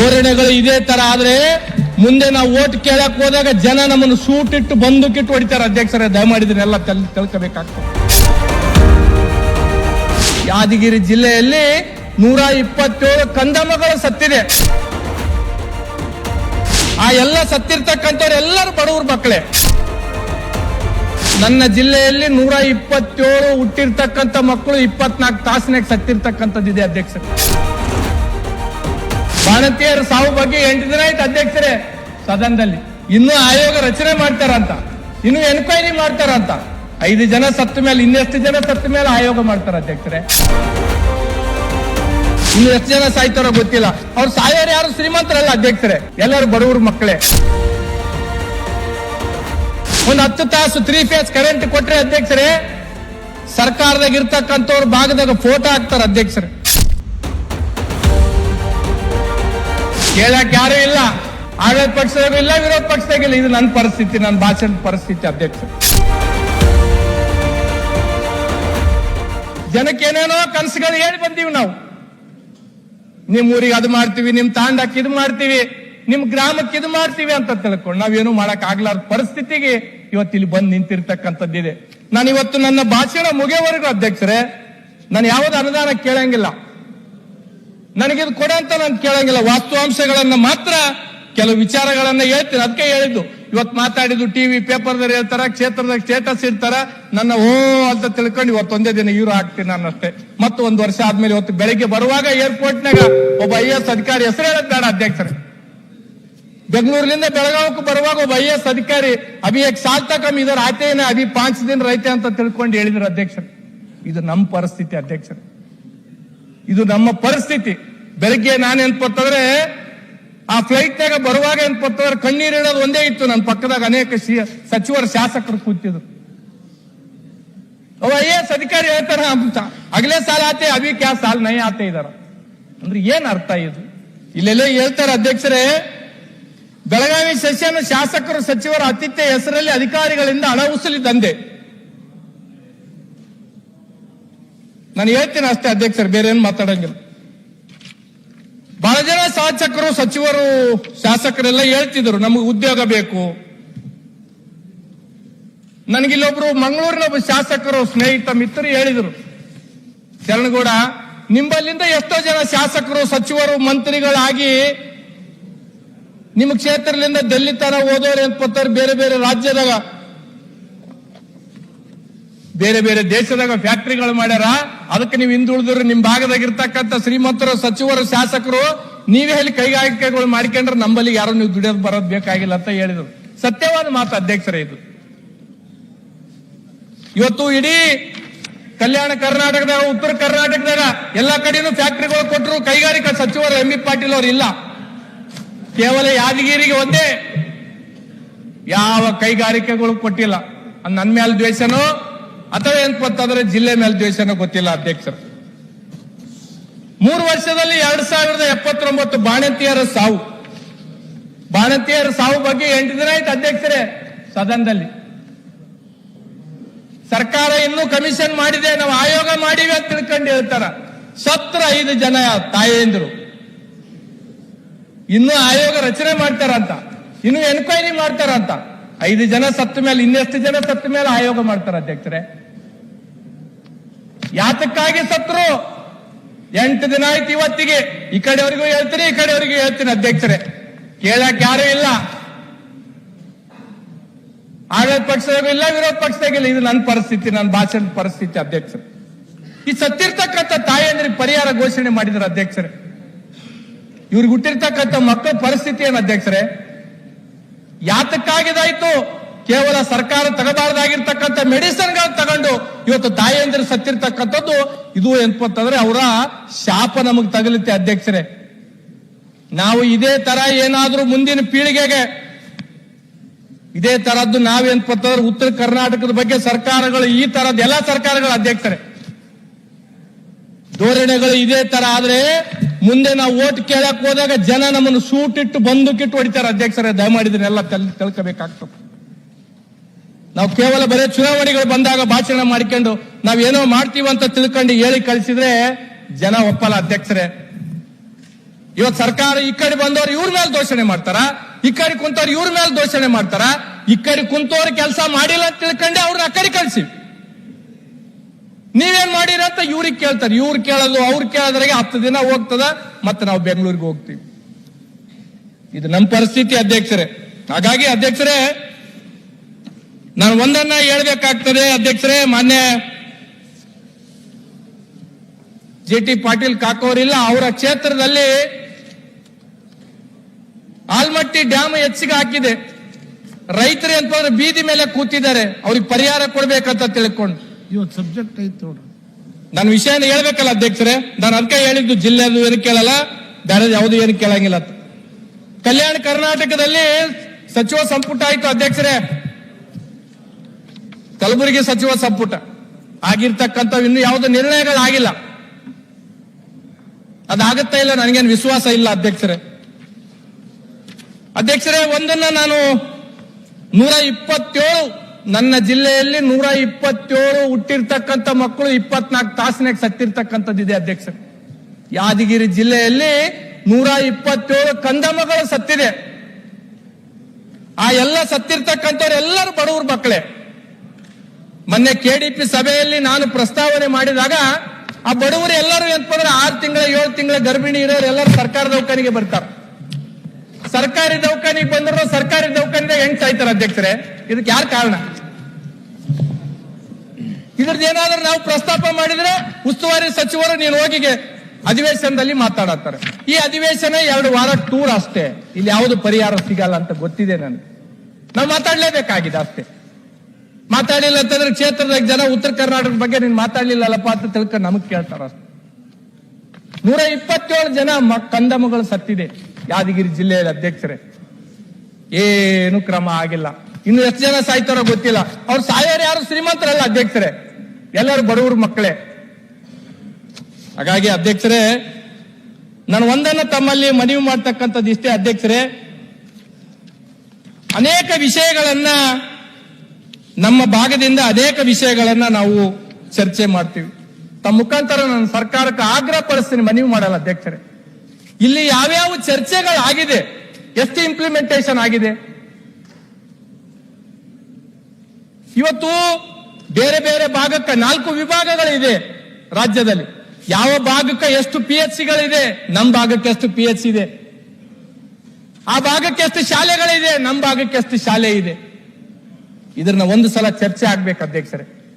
ಧೋರಣೆಗಳು ಇದೇ ತರ ಆದ್ರೆ ಮುಂದೆ ನಾವು ಓಟ್ ಕೇಳಕ್ ಹೋದಾಗ ಜನ ನಮ್ಮನ್ನು ಸೂಟ್ ಇಟ್ಟು ಬಂದೂಕಿಟ್ಟು ಹೊಡಿತಾರೆ. ಅಧ್ಯಕ್ಷರೇ ದಯಮಾಡಿದ್ರೆಲ್ಲ ತಿಳ್ಕೋಬೇಕಾಗ್ತದೆ. ಯಾದಗಿರಿ ಜಿಲ್ಲೆಯಲ್ಲಿ ನೂರ ಇಪ್ಪತ್ತೇಳು ಕಂದಮಗಳು ಸತ್ತಿದೆ. ಆ ಎಲ್ಲ ಸತ್ತಿರ್ತಕ್ಕಂಥವ್ರು ಎಲ್ಲರೂ ಬಡವ್ರ ಮಕ್ಕಳೇ. ನನ್ನ ಜಿಲ್ಲೆಯಲ್ಲಿ ನೂರ ಇಪ್ಪತ್ತೇಳು ಹುಟ್ಟಿರ್ತಕ್ಕಂಥ ಮಕ್ಕಳು ಇಪ್ಪತ್ನಾಲ್ಕು ತಾಸಿನಾಗ ಸತ್ತಿರ್ತಕ್ಕಂಥದ್ದಿದೆ ಅಧ್ಯಕ್ಷರೇ. ಬಾಣತಿಯರ ಸಾವು ಬಗ್ಗೆ ಎಂಟು ದಿನ ಆಯ್ತು ಅಧ್ಯಕ್ಷರೇ ಸದನದಲ್ಲಿ. ಇನ್ನೂ ಆಯೋಗ ರಚನೆ ಮಾಡ್ತಾರಂತ. ಇನ್ನು ಎನ್ಕ್ವೈರಿ ಮಾಡ್ತಾರಂತ. ಐದು ಜನ ಸತ್ತ ಮೇಲೆ, ಇನ್ನೆಷ್ಟು ಜನ ಸತ್ತ ಮೇಲೆ ಆಯೋಗ ಮಾಡ್ತಾರ ಅಧ್ಯಕ್ಷರೇ? ಇನ್ನು ಎಷ್ಟು ಜನ ಸಾಯ್ತಾರೋ ಗೊತ್ತಿಲ್ಲ. ಅವ್ರು ಸಾಯೋರು ಯಾರು? ಶ್ರೀಮಂತರಲ್ಲ ಅಧ್ಯಕ್ಷರೇ. ಎಲ್ಲರೂ ಬಡವ್ರ ಮಕ್ಕಳೇ. ಒಂದು ಹತ್ತು ತಾಸು ತ್ರೀ ಫೇಸ್ ಕರೆಂಟ್ ಕೊಟ್ರೆ ಅಧ್ಯಕ್ಷರೇ, ಸರ್ಕಾರದಾಗ ಇರ್ತಕ್ಕಂಥವ್ರ ಭಾಗದಾಗ ಫೋಟೋ ಹಾಕ್ತಾರ ಅಧ್ಯಕ್ಷರೇ. ಕೇಳಕ್ ಯಾರು ಇಲ್ಲ. ಆಡಳಿತ ಪಕ್ಷದಾಗೂ ಇಲ್ಲ, ವಿರೋಧ ಪಕ್ಷದಾಗಿಲ್ಲ ಇದು ನನ್ನ ಪರಿಸ್ಥಿತಿ, ನನ್ನ ಭಾಷಣ ಪರಿಸ್ಥಿತಿ ಅಧ್ಯಕ್ಷ ಜನಕ್ಕೆ ಏನೇನೋ ಕನಸುಗಳು ಹೇಳಿ ಬಂದೀವಿ ನಾವು. ನಿಮ್ ಊರಿಗೆ ಅದು ಮಾಡ್ತೀವಿ, ನಿಮ್ ತಾಂಡಕ್ಕೆ ಇದು ಮಾಡ್ತೀವಿ, ನಿಮ್ ಗ್ರಾಮಕ್ಕೆ ಇದು ಮಾಡ್ತೀವಿ ಅಂತ ತಿಳ್ಕೊಂಡು ನಾವೇನು ಮಾಡಕ್ ಆಗ್ಲಾರ್ದ ಪರಿಸ್ಥಿತಿಗೆ ಇವತ್ತು ಇಲ್ಲಿ ಬಂದು ನಿಂತಿರ್ತಕ್ಕಂಥದ್ದಿದೆ ನಾನು ಇವತ್ತು ನನ್ನ ಭಾಷಣ ಮುಗಿಯವರೆಗೂ, ಅಧ್ಯಕ್ಷರೇ, ನಾನು ಯಾವ್ದು ಅನುದಾನ ಕೇಳಂಗಿಲ್ಲ. ನನಗಿದು ಕೊಡ ಅಂತ ನಾನು ಕೇಳಂಗಿಲ್ಲ. ವಾಸ್ತವಾಂಶಗಳನ್ನ ಮಾತ್ರ ಕೆಲವು ವಿಚಾರಗಳನ್ನ ಹೇಳ್ತೀನಿ. ಅದಕ್ಕೆ ಹೇಳಿದ್ದು. ಇವತ್ತು ಮಾತಾಡಿದ್ದು ಟಿವಿ ಪೇಪರ್ದಲ್ಲಿ ಹೇಳ್ತಾರ ಕ್ಷೇತ್ರದಾಗ ಸ್ಟೇಟಸ್ ಇರ್ತಾರ ನನ್ನ ಓ ಅಂತ ತಿಳ್ಕೊಂಡು ಇವತ್ತು ಒಂದೇ ದಿನ ಇವ್ರು ಹಾಕ್ತೀನಿ ನಾನು ಅಷ್ಟೇ. ಮತ್ತು ಒಂದು ವರ್ಷ ಆದ್ಮೇಲೆ ಇವತ್ತು ಬೆಳಿಗ್ಗೆ ಬರುವಾಗ ಏರ್ಪೋರ್ಟ್ನಾಗ ಒಬ್ಬ ಐ ಎಸ್ ಅಧಿಕಾರಿ ಹೆಸರು ಹೇಳಕ್ ಬೇಡ ಅಧ್ಯಕ್ಷರೇ. ಬೆಂಗಳೂರಿನಿಂದ ಬೆಳಗಾವಕ್ಕೆ ಬರುವಾಗ ಒಬ್ಬ ಐ ಎಸ್ ಅಧಿಕಾರಿ, ಅಭಿ ಎಕ್ ಸಾಲ್ ಇದರ ಆತೇನೆ ಅಭಿ ಪಾಂಚ್ ದಿನ ರೈತೆ ಅಂತ ತಿಳ್ಕೊಂಡು ಹೇಳಿದ್ರು ಅಧ್ಯಕ್ಷರು. ಇದು ನಮ್ಮ ಪರಿಸ್ಥಿತಿ ಅಧ್ಯಕ್ಷರು. ಇದು ನಮ್ಮ ಪರಿಸ್ಥಿತಿ. ಬೆಳಗ್ಗೆ ನಾನು ಏನ್ಪತ್ತಂದ್ರೆ ಆ ಫ್ಲೈಟ್ ನಾಗ ಬರುವಾಗ ಏನ್ಪತ್ತಂದ್ರೆ ಕಣ್ಣೀರು ಇಡೋದು ಒಂದೇ ಇತ್ತು ನನ್ನ ಪಕ್ಕದಾಗ ಅನೇಕ ಸಚಿವರು, ಶಾಸಕರು ಕೂತಿದ್ರು. ಅವ ಎಸ್ ಅಧಿಕಾರಿ ಹೇಳ್ತಾರ ಅಗಲೇ ಸಾಲ ಆತೆ ಅಭಿ ಕ್ಯಾ ಸಾಲ್ ನಯ ಆತೆ ಇದಾರ. ಅಂದ್ರೆ ಏನ್ ಅರ್ಥ ಇದು? ಇಲ್ಲೆಲ್ಲ ಹೇಳ್ತಾರೆ ಅಧ್ಯಕ್ಷರೇ, ಬೆಳಗಾವಿ ಸೆಷನ್ ಶಾಸಕರು, ಸಚಿವರ ಅತಿಥ್ಯ ಹೆಸರಲ್ಲಿ ಅಧಿಕಾರಿಗಳಿಂದ ಹಣ ಉಸಲಿ ದಂಧೆ. ನಾನು ಹೇಳ್ತೀನಿ ಅಷ್ಟೇ ಅಧ್ಯಕ್ಷರು, ಬೇರೆ ಏನು ಮಾತಾಡಂಗಿಲ್ಲ. ಬಹಳ ಜನ ಶಾಸಕರು, ಸಚಿವರು, ಶಾಸಕರೆಲ್ಲ ಹೇಳ್ತಿದ್ರು, ನಮಗೆ ಉದ್ಯೋಗ ಬೇಕು. ನನಗಿಲ್ಲೊಬ್ರು ಮಂಗಳೂರಿನ ಒಬ್ಬ ಶಾಸಕರು, ಸ್ನೇಹಿತ, ಮಿತ್ರರು ಹೇಳಿದರು. ಶರಣಗೌಡ ನಿಂಬಲ್ಲಿಂದ ಎಷ್ಟೋ ಜನ ಶಾಸಕರು, ಸಚಿವರು, ಮಂತ್ರಿಗಳಾಗಿ ನಿಮ್ಮ ಕ್ಷೇತ್ರದಿಂದ ದಲ್ಲಿತನ ಓದೋರು ಅಂತ ಬೇರೆ ಬೇರೆ ರಾಜ್ಯದಾಗ ಬೇರೆ ಬೇರೆ ದೇಶದಾಗ ಫ್ಯಾಕ್ಟರಿಗಳು ಮಾಡ್ಯಾರ. ಅದಕ್ಕೆ ನೀವು ಹಿಂದುಳಿದ್ರು ನಿಮ್ ಭಾಗದಾಗ ಇರ್ತಕ್ಕಂಥ ಶ್ರೀಮಂತರು, ಸಚಿವರು, ಶಾಸಕರು, ನೀವೇ ಹೇಳಿ ಕೈಗಾರಿಕೆಗಳು ಮಾಡ್ಕೊಂಡ್ರೆ ನಂಬಲ್ಲಿ ಯಾರು ನೀವು ದುಡಿಯೋದು ಬರೋದು ಬೇಕಾಗಿಲ್ಲ ಅಂತ ಹೇಳಿದ್ರು. ಸತ್ಯವಾದ ಮಾತು ಅಧ್ಯಕ್ಷರೇ ಇದು. ಇವತ್ತು ಇಡೀ ಕಲ್ಯಾಣ ಕರ್ನಾಟಕದಾಗ, ಉತ್ತರ ಕರ್ನಾಟಕದಾಗ ಎಲ್ಲಾ ಕಡೆನೂ ಫ್ಯಾಕ್ಟರಿಗಳು ಕೊಟ್ಟರು ಕೈಗಾರಿಕಾ ಸಚಿವರು ಎಂ. ಬಿ. ಪಾಟೀಲ್ ಅವರು ಇಲ್ಲ. ಕೇವಲ ಯಾದಗಿರಿಗೆ ಒಂದೇ. ಯಾವ ಕೈಗಾರಿಕೆಗಳು ಕೊಟ್ಟಿಲ್ಲ. ಅದ್ ನನ್ ಮೇಲೆ ದ್ವೇಷನೋ ಅಥವಾ ಏನ್ ಗೊತ್ತಾದ್ರೆ ಜಿಲ್ಲೆ ಮೇಲೆ ದ್ವೇಷನೋ ಗೊತ್ತಿಲ್ಲ ಅಧ್ಯಕ್ಷರು. ಮೂರು ವರ್ಷದಲ್ಲಿ ಎರಡ್ ಸಾವಿರದ ಎಪ್ಪತ್ತೊಂಬತ್ತು ಬಾಣಂತಿಯರ ಸಾವು. ಬಾಣಂತಿಯರ ಸಾವು ಬಗ್ಗೆ ಎಂಟು ದಿನ ಆಯ್ತು ಅಧ್ಯಕ್ಷರೇ ಸದನದಲ್ಲಿ. ಸರ್ಕಾರ ಇನ್ನೂ ಕಮಿಷನ್ ಮಾಡಿದೆ, ನಾವು ಆಯೋಗ ಮಾಡಿವೆ ಅಂತ ತಿಳ್ಕೊಂಡು ಹೇಳ್ತಾರ. ಸತ್ರ ಐದು ಜನ ತಾಯಂದ್ರು. ಇನ್ನೂ ಆಯೋಗ ರಚನೆ ಮಾಡ್ತಾರಂತ. ಇನ್ನು ಎನ್ಕ್ವೈರಿ ಮಾಡ್ತಾರಂತ. ಐದು ಜನ ಸತ್ತ ಮೇಲೆ, ಇನ್ನೆಷ್ಟು ಜನ ಸತ್ತ ಮೇಲೆ ಆಯೋಗ ಮಾಡ್ತಾರೆ ಅಧ್ಯಕ್ಷರೇ. ಯಾತಕ್ಕಾಗಿ ಸತ್ರು? ಎಂಟು ದಿನ ಆಯ್ತು ಇವತ್ತಿಗೆ. ಈ ಕಡೆವರೆಗೂ ಹೇಳ್ತೀನಿ, ಈ ಕಡೆವರೆಗೂ ಹೇಳ್ತೀನಿ ಅಧ್ಯಕ್ಷರೇ. ಕೇಳಕ್ ಯಾರು ಇಲ್ಲ. ಆಡಳಿತ ಪಕ್ಷದಾಗೂ ಇಲ್ಲ, ವಿರೋಧ ಪಕ್ಷದಾಗಿಲ್ಲ ಇದು ನನ್ನ ಪರಿಸ್ಥಿತಿ, ನನ್ನ ಭಾಷಣದ ಪರಿಸ್ಥಿತಿ ಅಧ್ಯಕ್ಷರು. ಈ ಸತ್ತಿರ್ತಕ್ಕಂಥ ತಾಯಿಯಂದ್ರಿಗೆ ಪರಿಹಾರ ಘೋಷಣೆ ಮಾಡಿದ್ರು ಅಧ್ಯಕ್ಷರೇ. ಇವ್ರಿಗೆ ಹುಟ್ಟಿರ್ತಕ್ಕಂಥ ಮಕ್ಕಳ ಪರಿಸ್ಥಿತಿ ಏನು ಅಧ್ಯಕ್ಷರೇ? ಯಾತಕ್ಕಾಗಿದಾಯ್ತು ಕೇವಲ ಸರ್ಕಾರ ತಗಬಾರ್ದಾಗಿರ್ತಕ್ಕಂಥ ಮೆಡಿಸಿನ್ಗಳು ತಗೊಂಡು ಇವತ್ತು ತಾಯಂದಿರು ಸತ್ತಿರ್ತಕ್ಕಂಥದ್ದು ಇದು ಎಂತಂದ್ರೆ ಅವರ ಶಾಪ ನಮಗ್ ತಗಲುತ್ತೆ ಅಧ್ಯಕ್ಷರೇ. ನಾವು ಇದೇ ತರ ಏನಾದ್ರೂ ಮುಂದಿನ ಪೀಳಿಗೆಗೆ ಇದೇ ತರದ್ದು ನಾವೇನ್ಪತ್ತಂದ್ರೆ ಉತ್ತರ ಕರ್ನಾಟಕದ ಬಗ್ಗೆ ಸರ್ಕಾರಗಳು ಈ ತರದ್ ಎಲ್ಲಾ ಸರ್ಕಾರಗಳ ಅಧ್ಯಕ್ಷರೇ. ಧೋರಣೆಗಳು ಇದೇ ತರ ಆದ್ರೆ ಮುಂದೆ ನಾವು ಓಟ್ ಕೇಳಕ್ ಹೋದಾಗ ಜನ ನಮ್ಮನ್ನು ಸೂಟ್ ಇಟ್ಟು ಬಂದೂಕಿಟ್ಟು ಹೊಡಿತಾರೆ. ಅಧ್ಯಕ್ಷರೇ ದಯಮಾಡಿದ್ರೆ ಎಲ್ಲ ತಿಳ್ಕೋಬೇಕಾಗ್ತದೆ ನಾವು ಕೇವಲ ಬರೀ ಚುನಾವಣೆಗಳು ಬಂದಾಗ ಭಾಷಣ ಮಾಡ್ಕೊಂಡು ನಾವೇನೋ ಮಾಡ್ತೀವಿ ಅಂತ ತಿಳ್ಕೊಂಡು ಹೇಳಿ ಕಳಿಸಿದ್ರೆ ಜನ ಒಪ್ಪಲ್ಲ ಅಧ್ಯಕ್ಷರೇ. ಇವತ್ ಸರ್ಕಾರ ಈ ಕಡೆ ಬಂದವರು ಇವ್ರ ಮೇಲೆ ದೋಷಣೆ ಮಾಡ್ತಾರ? ಈ ಕಡೆ ಕುಂತವ್ರು ಇವ್ರ ಮೇಲೆ ದೋಷಣೆ ಮಾಡ್ತಾರ? ಈ ಕಡೆ ಕುಂತವ್ರು ಕೆಲಸ ಮಾಡಿಲ್ಲ ಅಂತ ತಿಳ್ಕೊಂಡೆ ಅವ್ರನ್ನ ಆ ಕಡೆ ಕಳ್ಸಿ. ನೀವೇನ್ ಮಾಡಿರ ಅಂತ ಇವ್ರಿಗೆ ಕೇಳ್ತಾರೆ. ಇವ್ರು ಕೇಳೋದು, ಅವ್ರು ಕೇಳೋದ್ರಾಗೆ ಹತ್ತು ದಿನ ಹೋಗ್ತದ, ಮತ್ತೆ ನಾವು ಬೆಂಗಳೂರಿಗೆ ಹೋಗ್ತೀವಿ. ಇದು ನಮ್ಮ ಪರಿಸ್ಥಿತಿ ಅಧ್ಯಕ್ಷರೇ. ಹಾಗಾಗಿ ಅಧ್ಯಕ್ಷರೇ, ನಾನು ಒಂದನ್ನ ಹೇಳ್ಬೇಕಾಗ್ತದೆ ಅಧ್ಯಕ್ಷರೇ, ಮಾನ್ಯ ಜೆ ಟಿ ಪಾಟೀಲ್ ಕಾಕೋರಿಲ್ಲ ಅವರ ಕ್ಷೇತ್ರದಲ್ಲಿ ಆಲ್ಮಟ್ಟಿ ಡ್ಯಾಮ್ ಹೆಚ್ಚಿಗೆ ಹಾಕಿದೆ. ರೈತರು ಅಂತಂದ್ರೆ ಬೀದಿ ಮೇಲೆ ಕೂತಿದ್ದಾರೆ. ಅವ್ರಿಗೆ ಪರಿಹಾರ ಕೊಡ್ಬೇಕಂತ ತಿಳ್ಕೊಂಡು. ಇವತ್ತು ಸಬ್ಜೆಕ್ಟ್ ಐತೆ ನೋಡ್ರಿ ನಾನು ವಿಷಯನ ಹೇಳ್ಬೇಕಲ್ಲ ಅಧ್ಯಕ್ಷರೇ, ನಾನು ಅದಕ್ಕೆ ಹೇಳಿದ್ದು ಜಿಲ್ಲೆದು ಏನು ಕೇಳಲ್ಲ, ಬೇರೆ ಯಾವುದು ಏನು ಕೇಳಂಗಿಲ್ಲ ಕಲ್ಯಾಣ ಕರ್ನಾಟಕದಲ್ಲಿ ಸಚಿವ ಸಂಪುಟ ಆಯ್ತು ಅಧ್ಯಕ್ಷರೇ. ಕಲಬುರಗಿ ಸಚಿವ ಸಂಪುಟ. ಆಗಿರ್ತಕ್ಕಂಥ ಇನ್ನು ಯಾವುದು ನಿರ್ಣಯಗಳಾಗಿಲ್ಲ. ಅದಾಗುತ್ತಾ ಇಲ್ಲ, ನನಗೇನು ವಿಶ್ವಾಸ ಇಲ್ಲ ಅಧ್ಯಕ್ಷರೇ. ಅಧ್ಯಕ್ಷರೇ, ಒಂದನ್ನ ನಾನು ನೂರ ಇಪ್ಪತ್ತೇಳು ನನ್ನ ಜಿಲ್ಲೆಯಲ್ಲಿ ನೂರ ಇಪ್ಪತ್ತೇಳು ಹುಟ್ಟಿರ್ತಕ್ಕಂಥ ಮಕ್ಕಳು ಇಪ್ಪತ್ನಾಲ್ಕು ತಾಸಿನಾಗ ಸತ್ತಿರ್ತಕ್ಕಂಥದ್ದಿದೆ ಅಧ್ಯಕ್ಷ ಯಾದಗಿರಿ ಜಿಲ್ಲೆಯಲ್ಲಿ ನೂರ ಇಪ್ಪತ್ತೇಳು ಕಂದಮಗಳು ಸತ್ತಿದೆ. ಆ ಎಲ್ಲ ಸತ್ತಿರ್ತಕ್ಕಂಥವ್ರು ಎಲ್ಲರೂ ಬಡವ್ರ ಮಕ್ಕಳೇ. ಮೊನ್ನೆ ಕೆಡಿಪಿ ಸಭೆಯಲ್ಲಿ ನಾನು ಪ್ರಸ್ತಾವನೆ ಮಾಡಿದಾಗ ಆ ಬಡವರು ಎಲ್ಲರೂ ಎಂತಂದ್ರೆ ಆರು ತಿಂಗಳ, ಏಳು ತಿಂಗಳ ಗರ್ಭಿಣಿ ಇರೋರು ಎಲ್ಲರೂ ಸರ್ಕಾರ ದವಾಖಾನಿಗೆ ಬರ್ತಾರೆ. ಸರ್ಕಾರಿ ದವಾಖಾನಿಗೆ ಬಂದ್ರು ಸರ್ಕಾರಿ ದವಾಖಾನಿದಾಗ ಹೆಂಗ್ ಸಾಯ್ತಾರೆ ಅಧ್ಯಕ್ಷರೇ? ಇದಕ್ಕೆ ಯಾರು ಕಾರಣ? ಇದ್ರದ್ದು ಏನಾದ್ರೂ ನಾವು ಪ್ರಸ್ತಾಪ ಮಾಡಿದ್ರೆ ಉಸ್ತುವಾರಿ ಸಚಿವರು ನೀನು ಹೋಗಿಗೆ ಅಧಿವೇಶನದಲ್ಲಿ ಮಾತಾಡತ್ತಾರೆ. ಈ ಅಧಿವೇಶನ ಎರಡು ವಾರ ಟೂರ್ ಅಷ್ಟೇ. ಇಲ್ಲಿ ಯಾವುದು ಪರಿಹಾರ ಸಿಗಲ್ಲ ಅಂತ ಗೊತ್ತಿದೆ ನನಗೆ. ನಾವು ಮಾತಾಡ್ಲೇಬೇಕಾಗಿದೆ ಅಷ್ಟೇ. ಮಾತಾಡಿಲ್ಲ ಅಂತಂದ್ರೆ ಕ್ಷೇತ್ರದ ಜನ ಉತ್ತರ ಕರ್ನಾಟಕದ ಬಗ್ಗೆ ನೀನ್ ಮಾತಾಡ್ಲಿಲ್ಲಲ್ಲಪ್ಪ ಅಂತ ತಿಳ್ಕೊಂಡು ನಮಗ್ ಕೇಳ್ತಾರ ನೂರ ಇಪ್ಪತ್ತೇಳು ಜನ ಕಂದಮಗಳು ಸತ್ತಿದೆ. ಯಾದಗಿರಿ ಜಿಲ್ಲೆಯಲ್ಲಿ ಅಧ್ಯಕ್ಷರೇ. ಏನು ಕ್ರಮ ಆಗಿಲ್ಲ. ಇನ್ನು ಎಷ್ಟು ಜನ ಸಾಯ್ತಾರೋ ಗೊತ್ತಿಲ್ಲ. ಅವ್ರು ಸಾಯೋರು ಯಾರು ಶ್ರೀಮಂತರಲ್ಲ ಅಧ್ಯಕ್ಷರೇ? ಎಲ್ಲರೂ ಬಡವರು ಮಕ್ಕಳೇ. ಹಾಗಾಗಿ ಅಧ್ಯಕ್ಷರೇ, ನಾನು ಒಂದನ್ನು ತಮ್ಮಲ್ಲಿ ಮನವಿ ಮಾಡ್ತಕ್ಕಂಥದ್ದು ಇಷ್ಟೇ ಅಧ್ಯಕ್ಷರೇ. ಅನೇಕ ವಿಷಯಗಳನ್ನ ನಮ್ಮ ಭಾಗದಿಂದ ಅನೇಕ ವಿಷಯಗಳನ್ನ ನಾವು ಚರ್ಚೆ ಮಾಡ್ತೀವಿ. ತಮ್ಮ ಮುಖಾಂತರ ನಾನು ಸರ್ಕಾರಕ್ಕೆ ಆಗ್ರಹ ಪಡಿಸ್ತೀನಿ, ಮನವಿ ಮಾಡಲ್ಲ ಅಧ್ಯಕ್ಷರೇ. ಇಲ್ಲಿ ಯಾವ್ಯಾವ ಚರ್ಚೆಗಳಾಗಿದೆ, ಎಷ್ಟು ಇಂಪ್ಲಿಮೆಂಟೇಷನ್ ಆಗಿದೆ? ಇವತ್ತು ಬೇರೆ ಬೇರೆ ಭಾಗಕ್ಕೆ ನಾಲ್ಕು ವಿಭಾಗಗಳಿದೆ ರಾಜ್ಯದಲ್ಲಿ. ಯಾವ ಭಾಗಕ್ಕೆ ಎಷ್ಟು ಪಿ ಎಚ್ ಸಿಗಳಿದೆ ನಮ್ಮ ಭಾಗಕ್ಕೆ ಎಷ್ಟು ಪಿ ಎಚ್ ಇದೆ ಆ ಭಾಗಕ್ಕೆ ಎಷ್ಟು ಶಾಲೆಗಳಿದೆ? ನಮ್ಮ ಭಾಗಕ್ಕೆ ಎಷ್ಟು ಶಾಲೆ ಇದೆ? ಇದನ್ನ ಒಂದು ಸಲ ಚರ್ಚೆ ಆಗ್ಬೇಕು ಅಧ್ಯಕ್ಷರೇ.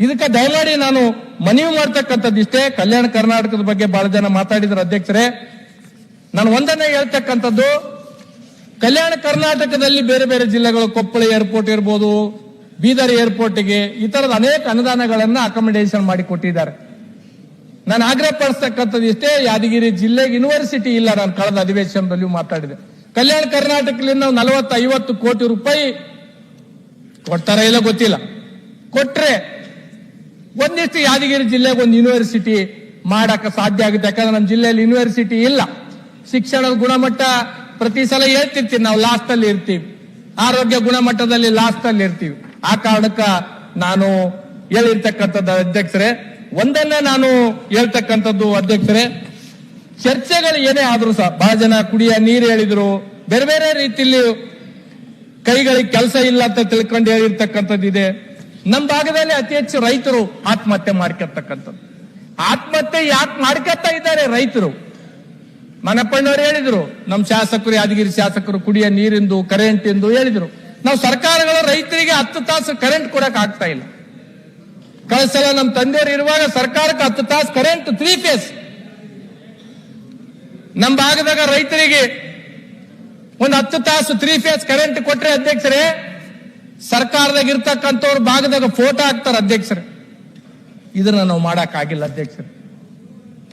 ಇದಕ್ಕೆ ದಯಮಾಡಿ ನಾನು ಮನವಿ ಮಾಡ್ತಕ್ಕಂಥದ್ದು ಇಷ್ಟೇ. ಕಲ್ಯಾಣ ಕರ್ನಾಟಕದ ಬಗ್ಗೆ ಬಹಳ ಜನ ಮಾತಾಡಿದ್ರು ಅಧ್ಯಕ್ಷರೇ. ನಾನು ಒಂದನ್ನೇ ಹೇಳ್ತಕ್ಕಂಥದ್ದು, ಕಲ್ಯಾಣ ಕರ್ನಾಟಕದಲ್ಲಿ ಬೇರೆ ಬೇರೆ ಜಿಲ್ಲೆಗಳು ಕೊಪ್ಪಳ, ಏರ್ಪೋರ್ಟ್ ಇರ್ಬೋದು ಬೀದರ್ ಏರ್ಪೋರ್ಟ್ಗೆ ಈ ತರದ ಅನೇಕ ಅನುದಾನಗಳನ್ನು ಅಕಾಮಿಡೇಷನ್ ಮಾಡಿ ಕೊಟ್ಟಿದ್ದಾರೆ. ನಾನು ಆಗ್ರಹ ಪಡಿಸ್ತಕ್ಕಂಥದ್ದು ಇಷ್ಟೇ, ಯಾದಗಿರಿ ಜಿಲ್ಲೆಗೆ ಯೂನಿವರ್ಸಿಟಿ ಇಲ್ಲ ನಾನು ಕಳೆದ ಅಧಿವೇಶನದಲ್ಲಿ ಮಾತಾಡಿದೆ. ಕಲ್ಯಾಣ ಕರ್ನಾಟಕದಲ್ಲಿ ನಾವು ನಲವತ್ತು ಐವತ್ತು ಕೋಟಿ ರೂಪಾಯಿ ಕೊಡ್ತಾರ ಇಲ್ಲ ಗೊತ್ತಿಲ್ಲ. ಕೊಟ್ರೆ ಒಂದಿಷ್ಟು ಯಾದಗಿರಿ ಜಿಲ್ಲೆಗೆ ಒಂದು ಯೂನಿವರ್ಸಿಟಿ ಮಾಡಕ್ಕೆ ಸಾಧ್ಯ ಆಗುತ್ತೆ. ಯಾಕಂದ್ರೆ ನಮ್ಮ ಜಿಲ್ಲೆಯಲ್ಲಿ ಯೂನಿವರ್ಸಿಟಿ ಇಲ್ಲ. ಶಿಕ್ಷಣದ ಗುಣಮಟ್ಟ ಪ್ರತಿ ಸಲ ಹೇಳ್ತಿರ್ತೀವಿ, ನಾವು ಲಾಸ್ಟ್ ಅಲ್ಲಿ ಇರ್ತೀವಿ. ಆರೋಗ್ಯ ಗುಣಮಟ್ಟದಲ್ಲಿ ಲಾಸ್ಟ್ ಅಲ್ಲಿ ಇರ್ತೀವಿ. ಆ ಕಾರಣಕ್ಕ ನಾನು ಹೇಳಿರ್ತಕ್ಕಂಥದ್ದು ಅಧ್ಯಕ್ಷರೇ, ಒಂದನ್ನ ನಾನು ಹೇಳ್ತಕ್ಕಂಥದ್ದು ಅಧ್ಯಕ್ಷರೇ, ಚರ್ಚೆಗಳು ಏನೇ ಆದ್ರೂ ಸಹ, ಬಹಳ ಜನ ಕುಡಿಯ ನೀರು ಹೇಳಿದ್ರು, ಬೇರೆ ಬೇರೆ ರೀತಿಯಲ್ಲಿ ಕೈಗಳಿಗೆ ಕೆಲಸ ಇಲ್ಲ ಅಂತ ತಿಳ್ಕೊಂಡು ಹೇಳಿರ್ತಕ್ಕಂಥದ್ದು ಇದೆ. ನಮ್ಮ ಭಾಗದಲ್ಲಿ ಅತಿ ಹೆಚ್ಚು ರೈತರು ಆತ್ಮಹತ್ಯೆ ಮಾಡ್ಕೊತಕ್ಕಂಥದ್ದು. ಆತ್ಮಹತ್ಯೆ ಯಾಕೆ ಮಾಡ್ಕೊತಾ ಇದ್ದಾರೆ ರೈತರು? ಮನಪ್ಪಣ್ಣವ್ರು ಹೇಳಿದ್ರು ನಮ್ಮ ಶಾಸಕರು, ಯಾದಗಿರಿ ಶಾಸಕರು ಕುಡಿಯ ನೀರಿಂದು ಕರೆಂಟ್ ಎಂದು ಹೇಳಿದ್ರು. ನಾವು ಸರ್ಕಾರಗಳು ರೈತರಿಗೆ ಹತ್ತು ತಾಸು ಕರೆಂಟ್ ಕೊಡಕ್ ಆಗ್ತಾ ಇಲ್ಲ. ಕಳಿಸಲ್ಲ ಸಲ ನಮ್ಮ ತಂದೆಯವರು ಇರುವಾಗ ಸರ್ಕಾರಕ್ಕೆ ಹತ್ತು ತಾಸು ಕರೆಂಟ್ ತ್ರೀ ಫೇಸ್ ನಮ್ಮ ಭಾಗದಾಗ ರೈತರಿಗೆ ಒಂದು ಹತ್ತು ತಾಸು ತ್ರೀ ಫೇಸ್ ಕರೆಂಟ್ ಕೊಟ್ರೆ ಅಧ್ಯಕ್ಷರೇ, ಸರ್ಕಾರದಾಗ ಇರ್ತಕ್ಕಂಥವ್ರ ಭಾಗದಾಗ ಫೋಟೋ ಹಾಕ್ತಾರೆ ಅಧ್ಯಕ್ಷರೇ. ಇದನ್ನ ನಾವು ಮಾಡಕ್ ಆಗಿಲ್ಲ ಅಧ್ಯಕ್ಷರೇ.